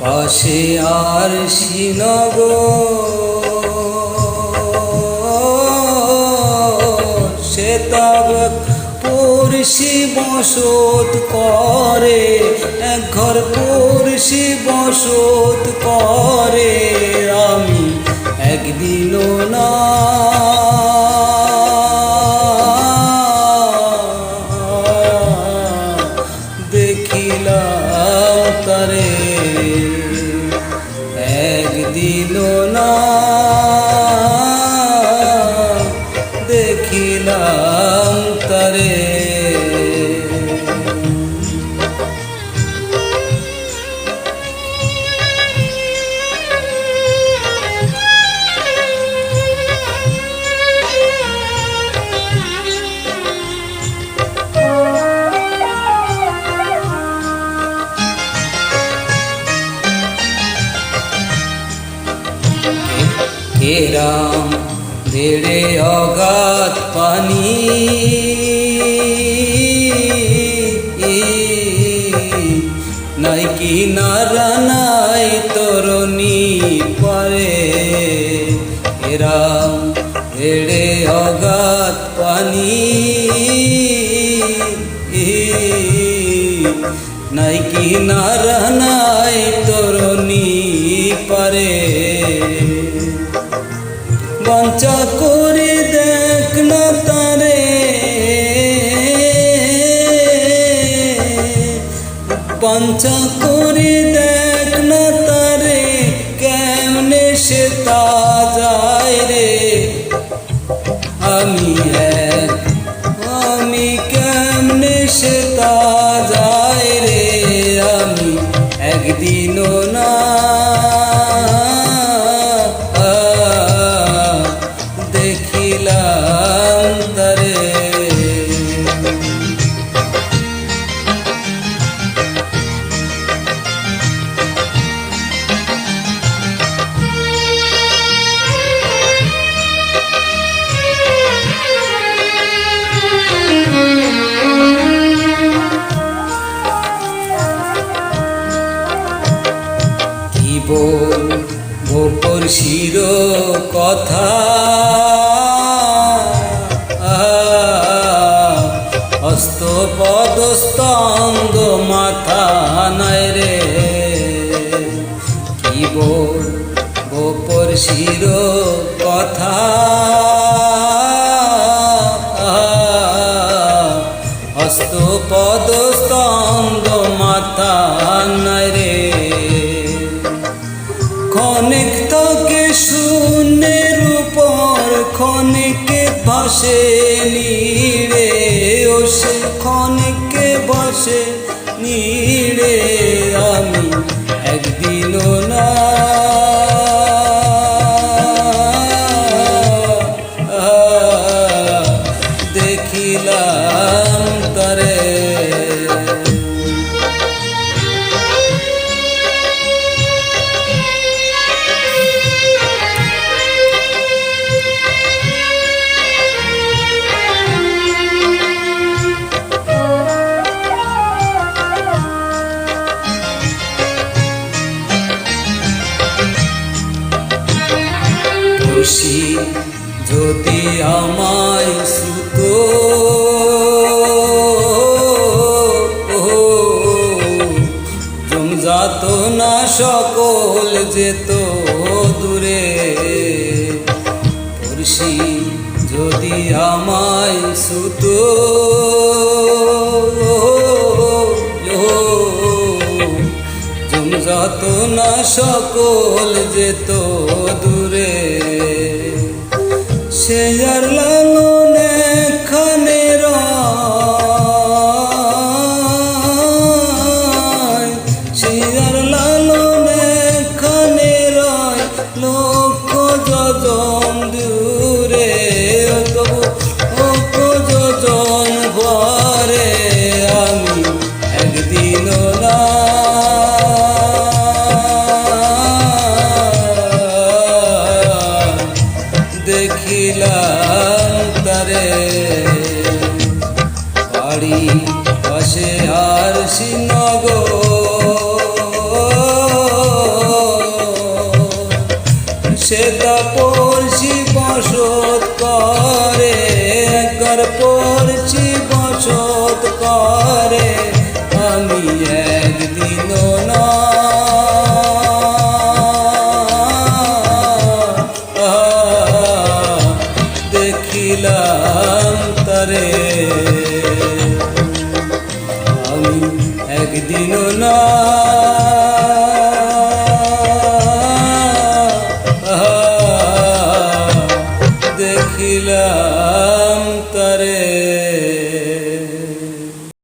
পাশে আর শ্রীনগর। সে তব পড়শি বসত করে, এক ঘর পড়শি বসত করে। আমি একদিনও না একদিনও না। কেরাম বেড়ে অগাধ পানি। নাই কি নারা, নাই তরণী পারে। কেরাম বেড়ে অগাধ পানি। নাই কি নারা বাঞ্চা করে দেখ না তারে, কেমনে সে তা যায় রে? আমি আমি কেমনে সে তা হস্ত পদস্তঙ্গ মাথা নাই রে। কি বল গোপর শির কথা? হস্ত পদস্তঙ্গ মাথা নাই রে। ক্ষণিক থাকে শূন্যের উপর ক্ষণিকে ভাসে নীড়ে। ও সে বসে নিড়ে আমি একদিনও না। দেখিলাম খুশি যদি আমায় সুতো। জমজাত না সকল যেত দূরে। খুশি যদি আমায় সুতো। যত না সকল যেত সে আর লালনে পাশে আর শ্রীনগর।